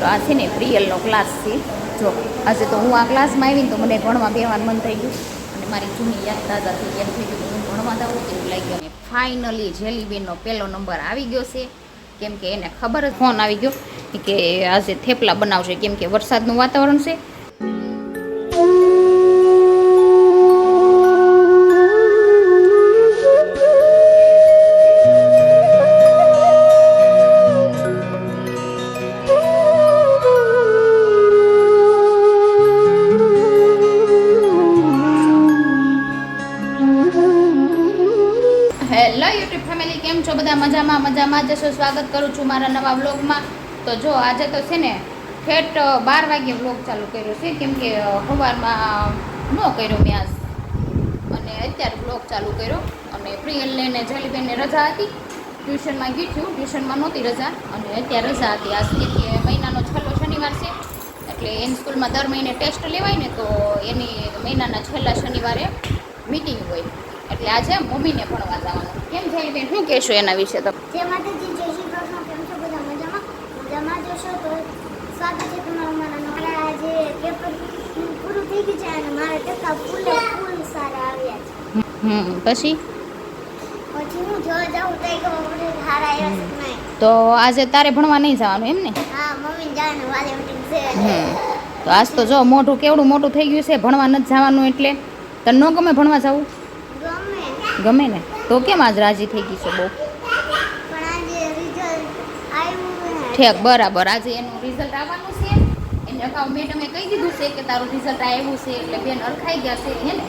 તો આ છે ને પ્રિયલનો ક્લાસ છે. જો, આજે તો હું આ ક્લાસમાં આવીને તો મને ભણવા બેવાનું મન થઈ ગયું. અને મારી જૂની યાદ તાજા થઈ ગયા. થઈ ગયું હું ભણવા જાઉં એવું લાગી ગયું ફાઇનલી જેલીબેનનો પહેલો નંબર આવી ગયો છે. કેમ કે એને ખબર જ ફોન આવી ગયો કે આજે થેપલા બનાવશે. કેમ કે વરસાદનું વાતાવરણ છે. બધા મજામાં મજામાં જશો સ્વાગત કરું છું મારા નવા વ્લોગમાં. તો જો, આજે તો છે ને ઠેઠ બાર વાગે વ્લોગ ચાલુ કર્યો છે. કેમ કે સવારમાં ન કર્યો મેં આજ અને અત્યારે વ્લોગ ચાલુ કર્યો. અને પ્રિયલ લઈને જલીબેનને રજા હતી ટ્યુશનમાં ગઈ છું. ટ્યુશનમાં નહોતી રજા. અને અત્યારે રજા હતી આજથી મહિનાનો છેલ્લો શનિવાર છે. એટલે એની સ્કૂલમાં દર મહિને ટેસ્ટ લેવાય ને, તો એની મહિનાના છેલ્લા શનિવારે મિટિંગ હોય. એટલે આજે મમ્મીને ભણવા જવાનું. કેમ જલીબેન શું કહેશો એના વિશે તો? જે માતાજી જય શ્રી કૃષ્ણ કેમ છો બધા? મજામાં? મજામાં જશો તો સ્વાગત છે તમારું મારા નોકરા આજે પેપર પૂરું થઈ ગયું છે અને મારા ટકા ફૂલ ફૂલ સારા આવ્યા છે. હમ પછી? પછી હું જો જાઉં તો એક સારા આવ્યા છે નહીં? તો આજે તારે ભણવા નહીં જવાનું એમ ને? હા મમ્મી જાય વાલે મીટિંગ છે. તો આજ તો જો મોઢું કેવડું મોટું થઈ ગયું છે ભણવા નથી જવાનું એટલે. તને ન ગમે ભણવા જવું? ગમે ને? તો કેમ આજ રાજી થઈ ગઈ છે બહુ? ઠેક બરાબર. આજે એનું રિઝલ્ટ આવવાનું છે. એને અગાઉ મેડમે કહી દીધું છે કે તારું રિઝલ્ટ આવ્યું છે એટલે બેન અરખાઈ ગયા છે હે ને?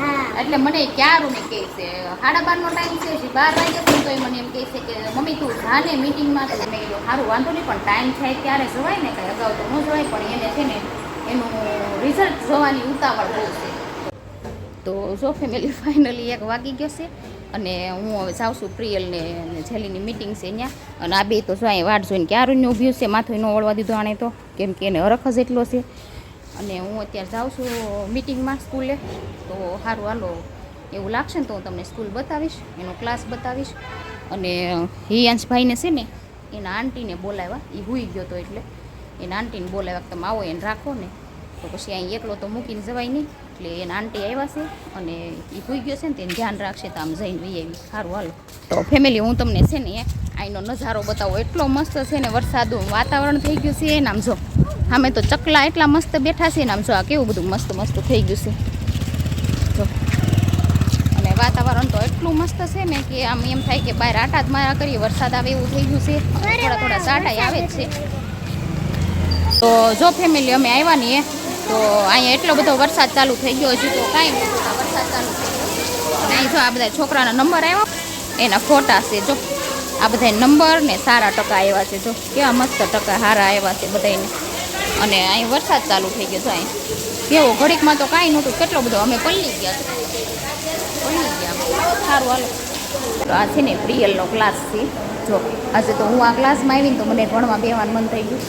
હા. એટલે મને ક્યારું ને કહે છે? સાડા બારનો ટાઈમ છે હજી બાર વાગે છે તો મને એમ કહે છે કે મમ્મી તું જાને મિટિંગમાં તો મેં કીધું સારું વાંધો નહીં પણ ટાઈમ થાય ત્યારે જવાય ને? કાંઈ અગાઉ તો ન જવાય પણ એને છે ને એનું રિઝલ્ટ જોવાની ઉતાવળ બહુ છે. તો જો ફેમિલી ફાઇનલી એક વાગી ગયો છે અને હું હવે જાઉં છું પ્રિયલને ને જેલીની મિટિંગ છે ત્યાં. અને આ બે તો જો અહીં વાટ જોઈને ક્યારું ઊભ્યું છે માથું ન ઓળવા દીધું આણે તો, કેમ કે એને અરખ જ એટલો છે. અને હું અત્યારે જાઉં છું મિટિંગમાં સ્કૂલે. તો સારું હાલો, એવું લાગશે ને તો હું તમને સ્કૂલ બતાવીશ, એનો ક્લાસ બતાવીશ. અને હિયાંશભાઈને છે ને, એના આંટીને બોલાવ્યા. એ હુઈ ગયો તો એટલે. એના આંટીને બોલાવ્યા તમે આવો એને રાખો ને. તો પછી અહીં એકલો તો મૂકીને જવાય નહીં. એટલે એના આંટી આવ્યા છે અને એ ભૂઈ ગયો છે ને તેને ધ્યાન રાખશે તો આમ જઈને વહી આવી. સારું, હાલો. તો ફેમિલી હું તમને છે ને અહીંનો નજારો બતાવો. એટલો મસ્ત છે ને વરસાદનું વાતાવરણ થઈ ગયું છે એને આમ જો. અમે તો ચકલા એટલા મસ્ત બેઠા છે ને આમ જો આ કેવું બધું મસ્ત મસ્ત થઈ ગયું છે. જો. અને વાતાવરણ તો એટલું મસ્ત છે ને કે આમ એમ થાય કે બહાર આટા જ મારા કરીએ. વરસાદ આવે એવું થઈ ગયું છે. થોડા થોડા સાટા આવે જ છે. તો જો ફેમિલી અમે આવ્યા ને તો અહીંયા એટલો બધો વરસાદ ચાલુ થઈ ગયો હજી તો કાંઈ વરસાદ ચાલુ થઈ ગયો જો આ બધા છોકરાના નંબર આવ્યો, એના ફોટા છે, જો. આ બધા નંબર ને સારા ટકા આવ્યા છે, જો. કેવા મસ્ત ટકા સારા આવ્યા છે બધાને અને અહીં વરસાદ ચાલુ થઈ ગયો છે અહીં. કેવો, ઘડીકમાં તો કાંઈ નહોતું, કેટલો બધો અમે પલ્લી ગયા છે. પલ્લી ગયા સારું, હાલો. તો આ છે ને પ્રિયલનો ક્લાસ છે, જો. આજે તો હું આ ક્લાસમાં આવીને તો મને ભણવા બેવાનું મન થઈ ગયું.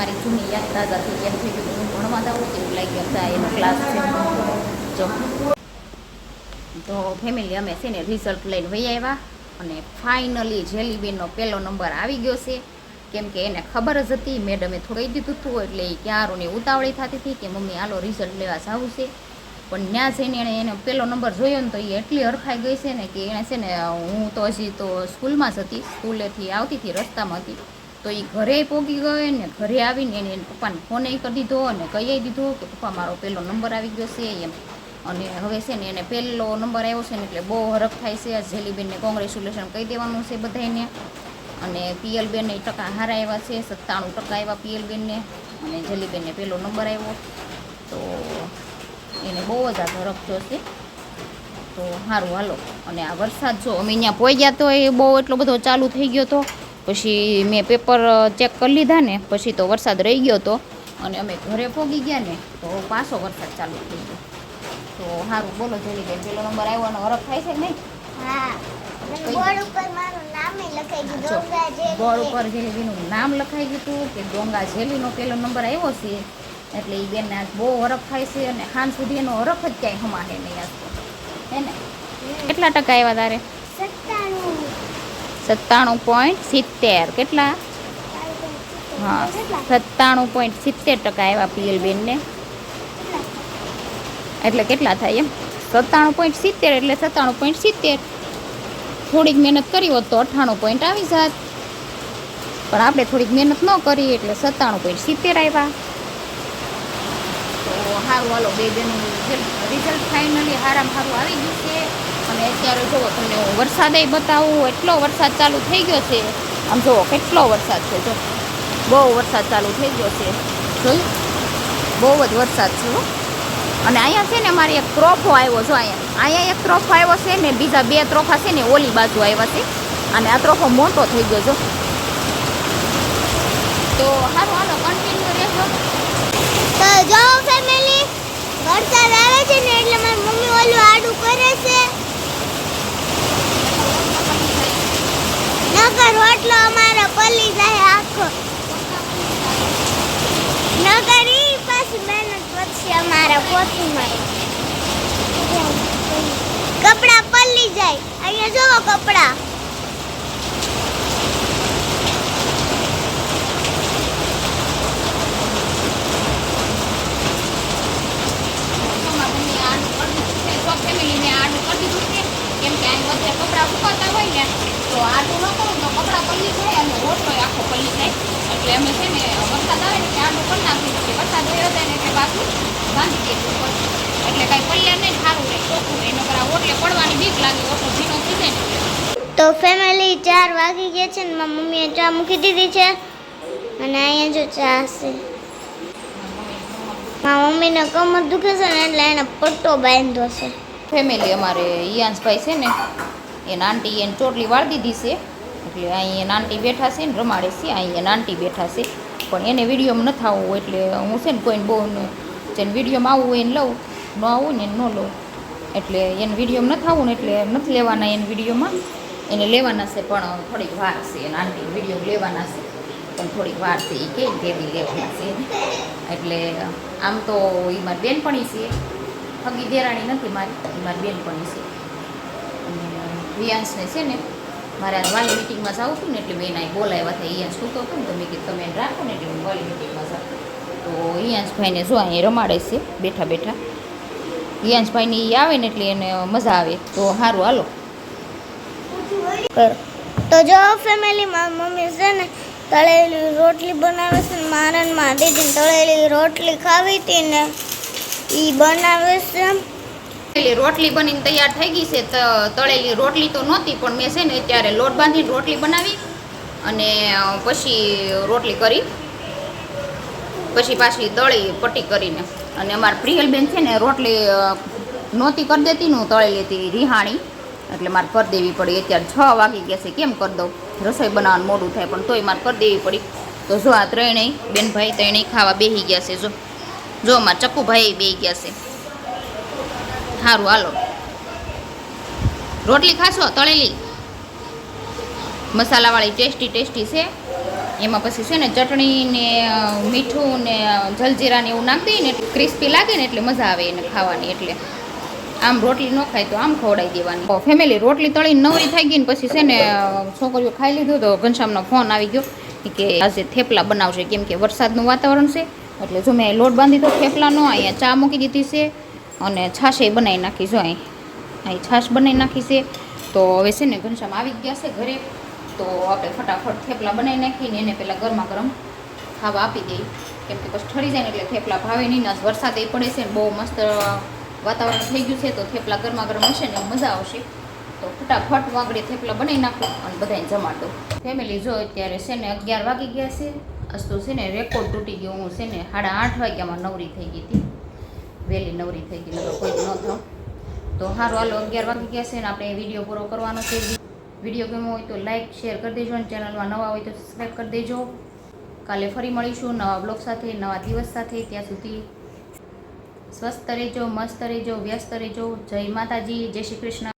મારી જૂની યાદ તાજા થઈ ગયું હું ભણવા જાઉં એવું લાગી હતા એનો ક્લાસ તો ફેમિલી અમે છે ને રિઝલ્ટ લઈને વહી આવ્યા અને ફાઇનલી જેલીબેનનો પહેલો નંબર આવી ગયો છે. કેમ કે એને ખબર જ હતી મેડમે થોડું દીધું હતું, એટલે એ ક્યારોને ઉતાવળી થતી હતી કે મમ્મી હાલો રિઝલ્ટ લેવા જવું છે. પણ ત્યાં જઈને એણે એને પહેલો નંબર જોયો ને તો એ એટલી હરખાઈ ગઈ છે ને કે એણે છે ને, હું તો હજી તો સ્કૂલમાં જ હતી સ્કૂલેથી આવતી હતી, રસ્તામાં હતી. તો એ ઘરે પોગી ગયો ને ઘરે આવીને એને એના પપ્પાને ફોન કરી દીધો અને કહી દીધો કે પપ્પા મારો પહેલો નંબર આવી ગયો છે એમ. અને હવે છે ને એને પહેલો નંબર આવ્યો છે ને એટલે બહુ હરખ થાય છે. જેલીબેનને કોંગ્રેચ્યુલેશન કહી દેવાનું છે બધાને અને પીએલબેનને ટકા હારા આવ્યા છે, સત્તાણું ટકા આવ્યા પીએલબેનને અને જેલીબેનને પહેલો નંબર આવ્યો. તો એને બહુ જ આ હરખ જોશે તો સારું હાલો. અને આ વરસાદ જો અમે અહીંયા પહોંચ્યા તો એ બહુ એટલો બધો ચાલુ થઈ ગયો હતો પછી મેં પેપર ચેક કરી લીધા ને પછી તો વરસાદ રહી ગયો હતો અને અમે ઘરે પોગી ગયા ને તો પાછો વરસાદ ચાલુ થઈ ગયો. તો સારું બોલો જેલીબેન પેલો નંબર આવ્યો અને હરખ થાય છે નહીં? હા. બોર્ડ ઉપર મારું નામે લખાઈ ગયું ડોંગા જેલી. બોર્ડ ઉપર જેલીબેનનું નામ લખાઈ ગયું હતું કે ડોંગા જેલીનો પેલો નંબર આવ્યો છે એટલે એ બેન આજ બહુ હરફ થાય છે અને ખાન સુધી એનો હરફ જ ક્યાંય હમાહે નહીં આજ તો. હે ને? કેટલા ટકા આવ્યા તારે? સત્તાણું પોઈન્ટ સિત્તેર. કેટલા? હા, સત્તાણું પોઈન્ટ સિત્તેર ટકા આવ્યા પીએલ બેનને એટલે કેટલા થાય એમ? સત્તાણું પોઈન્ટ સિત્તેર એટલે સત્તાણું પોઈન્ટ સિત્તેર. થોડીક મહેનત કરી હોત તો અઠ્ઠાણું પોઈન્ટ આવી જાત. પણ આપણે થોડીક મહેનત ન કરી એટલે સત્તાણું પોઈન્ટ સિત્તેર આવ્યા. તો સારું હાલો, બે બેનું રિઝલ્ટ ફાઇનલી હારામાં સારું આવી ગયું છે. અને અત્યારે જુઓ તમને હું વરસાદે બતાવું, એટલો વરસાદ ચાલુ થઈ ગયો છે. આમ જુઓ કેટલો વરસાદ છે, જો. બહુ વરસાદ ચાલુ થઈ ગયો છે. જોયું? બહુ જ વરસાદ છે અને અહીંયા છે ને મારે એક ત્રોફો આવ્યો છો અહીંયા. અહીંયા એક ત્રોફો આવ્યો છે ને બીજા બે ત્રોફા છે ને ઓલી બાજુ આવ્યા છે. અને આ ત્રોફો મોટો થઈ ગયો જો. તો સારું હાલો કન્ટિન્યુ રહેજો. તો વરસાદ આવે છે ને એટલે મારી મમ્મી ઓલું આડું કરે છે. નકર રોટલો અમારો પલી જાય આખો. નગર ઈ પાછી મહેનત પછી અમારા પોતીમાં કપડા પલ્લી જાય. અહીંયા જોવો કપડા. ફેમિલીને આડું કરી દીધું છે. કેમ કે કપડાં સુકાતા હોય ને તો આડું ન કરું તો કપડાં પલી જાય અને રોટલો આખો પલી જાય. એટલે અમે છે ને વરસાદ આવે ને એટલે આડું કરી નાખ્યું છે વરસાદ વયો જાય ને એટલે પાછું બાંધી દઈશું એટલે કાંઈ પલ્યા નહીં સારું રહે ચોખ્ખું એનો કરા ઓટલે પડવાની બીક લાગે ઓટલો ભીનો થઈ જાય ને તો ફેમિલી ચાર વાગી ગયા છે ને મારા મમ્મીએ ચા મૂકી દીધી છે. અને અહીંયા જો ચા છે મારા મમ્મીને કમર દુખે છે ને એટલે એને પટ્ટો બાંધ્યો છે. ફેમિલી અમારે ઈયાંશભાઈ છે ને એના આંટી એને ચોટલી વાળી દીધી છે. એટલે અહીં એના આંટી બેઠા છે ને રમાડે છે. અહીં એના આંટી બેઠા છે. પણ એને વિડીયોમાં નથી આવવું, એટલે હું છે ને કોઈને બહુ જેને વિડીયોમાં આવવું હોય એને લઉં, ન આવું ને એને ન લઉં. એટલે એને વિડીયોમાં નથી આવવું ને એટલે નથી લેવાના એને વિડીયોમાં. એને લેવાના છે પણ થોડીક વાર છે. એને આંટી વીડિયો લેવાના છે. પણ થોડીક વાર છે. એ કે તેદી લેવાના છે. એટલે આમ તો એ મારી બેનપણી છે. હગી દેરાણી નથી મારી એ મારી બેનપણી છે. રિયાંશને છે ને, મારે વાલી મિટિંગમાં જાઉં છું ને એટલે મેં એના બોલાવ્યા હતા અહીંયા સૂતો હતો ને, તો મેં કીધું, તમે રાખો ને એટલે હું વાલી મિટિંગમાં જાઉં. તો હિયાંશભાઈને જો અહીંયા રમાડે છે, બેઠા બેઠા. હિયાંશભાઈને એ આવે ને એટલે એને મજા આવે. તો સારું હાલો. તો જો ફેમિલી મારી મમ્મી છે ને, તળેલી રોટલી બનાવે છે ને, મારા દીદીને તળેલી રોટલી ખાવી હતી ને એ બનાવે છે રોટલી બનીને તૈયાર થઈ ગઈ છે તળેલી રોટલી તો નહોતી, પણ મેં છે ને ત્યારે લોટ બાંધીને રોટલી બનાવી અને પછી રોટલી કરી. પછી પાછી તળી પટ્ટી કરીને. અને અમારા પ્રિયલબેન છે ને રોટલી નહોતી કરી દેતી હું તળેલી હતી રિહાણી. એટલે મારે કરી દેવી પડી. અત્યારે છ વાગી ગયા છે, કેમ કરી દઉં? રસોઈ બનાવવાનું મોડું થાય, પણ તોય મારે કરી દેવી પડી. તો જો આ ત્રણેય, બેનભાઈ ત્રણેય ખાવા બેસી ગયા છે, જો. જો અમારા ચક્કુભાઈ બેસી ગયા છે. સારું હાલો. રોટલી ખાશો, તળેલી? મસાલાવાળી ટેસ્ટી ટેસ્ટી છે. એમાં પછી છે ને ચટણી ને મીઠું ને જલજીરાને એવું નાખી દઈએ ને ક્રિસ્પી લાગે ને એટલે મજા આવે એને ખાવાની એટલે. આમ રોટલી ન ખાય તો આમ ખવડાવી દેવાની. ફેમિલી રોટલી તળીને નવરી થઈ ગઈ ને પછી છે ને છોકરીઓ ખાઈ લીધું તો ઘનશ્યામનો ફોન આવી ગયો કે આજે થેપલા બનાવશે કેમ કે વરસાદનું વાતાવરણ છે. એટલે જો મેં લોટ બાંધી તો થેપલાનો અહીંયા ચા મૂકી દીધી છે. અને છાશે બનાવી નાખી અહીં. અહીં છાશ બનાવી નાખી છે. તો હવે છે ને ઘનશ્યામ આવી ગયા છે ઘરે. તો આપણે ફટાફટ થેપલા બનાવી નાખીને એને પહેલાં ગરમા ગરમ ખાવા આપી દઈએ. કેમ કે પછી ઠરી જાય ને એટલે થેપલા ભાવે નહીં ને વરસાદ એ પડે છે ને બહુ મસ્ત વાતાવરણ થઈ ગયું છે, તો થેપલા ગરમા ગરમ હશે ને મજા આવશે. તો ફટાફટ વાગડે થેપલા બનાવી નાખો અને બધાને જમાડો ફેમિલી જો અત્યારે છે ને અગિયાર વાગી ગયા છે. અસ્તુ છે ને રેકોર્ડ તૂટી ગયો. હું છે ને સાડા આઠ વાગ્યામાં નવરી થઈ ગઈ હતી. વહેલી નવરી થઈ ગઈ નતો કોઈ ન થયો તો સારું હાલો, અગિયાર વાગી ગયા ને આપણે વીડિયો પૂરો કરવાનો છે. વીડિયો ગમ્યો હોય તો લાઇક શેર કરી દેજો અને ચેનલમાં નવા હોય તો સબસ્ક્રાઈબ કરી દેજો. કાલે ફરી મળીશું નવા બ્લોગ સાથે, નવા દિવસ સાથે. ત્યાં સુધી સ્વસ્થ રહેજો, મસ્ત રહેજો, વ્યસ્ત રહેજો. જય માતાજી, જય શ્રી કૃષ્ણ.